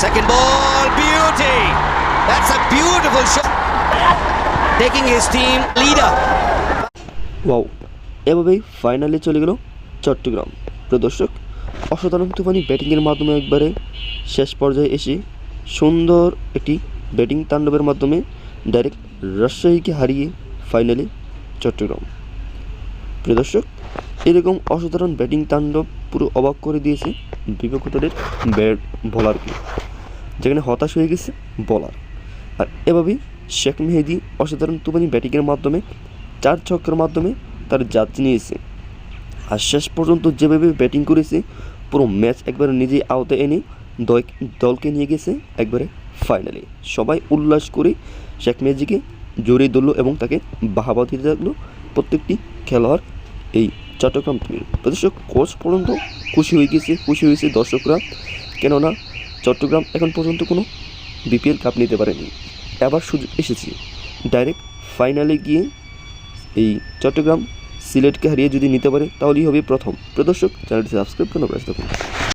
Second ball, beauty. That's a beautiful shot. Taking his team leader. Wow এভাবেই ফাইনালে চলে গেল চট্টগ্রাম প্রিয় দর্শক অসাধারণ তুফানি ব্যাটিংয়ের মাধ্যমে একবারে শেষ পর্যায়ে এসে সুন্দর একটি ব্যাটিং তাণ্ডবের মাধ্যমে ডাইরেক্ট রাজশাহীকে হারিয়ে ফাইনালে চট্টগ্রাম প্রিয় দর্শক এরকম অসাধারণ ব্যাটিং তাণ্ডব পুরো অবাক করে দিয়েছে বিবেকতাদের ব্যাট বলারকে যেখানে হতাশ হয়ে গেছে বলার আর এভাবেই শেখ মেহেদি অসাধারণ তুফানি ব্যাটিংয়ের মাধ্যমে চার ছক্কের মাধ্যমে তার যাত্রী নিয়েছে। আর শেষ পর্যন্ত যেভাবে ব্যাটিং করেছে, পুরো ম্যাচ একবারে নিজেই আওতায় এনে দল- দলকে নিয়ে গেছে একবারে ফাইনালে সবাই উল্লাস করে শেখ মেহেদিকে জড়িয়ে ধরলো এবং তাকে বাহাবা দিতে থাকল প্রত্যেকটি খেলোয়াড় এই চট্টগ্রাম টিমের দর্শক কোচ পর্যন্ত খুশি হয়ে গেছে, খুশি হয়েছে দর্শকরা। কেননা চট্টগ্রাম এখন পর্যন্ত কোনো বিপিএল কাপ নিতে পারেনি। এবার সুযোগ এসেছে। ডাইরেক্ট ফাইনালে গিয়ে এই চট্টগ্রাম সিলেটকে হারিয়ে যদি নিতে পারে, তাহলেই হবে প্রথম। প্রদর্শক, চ্যানেলটি সাবস্ক্রাইব করে পাশে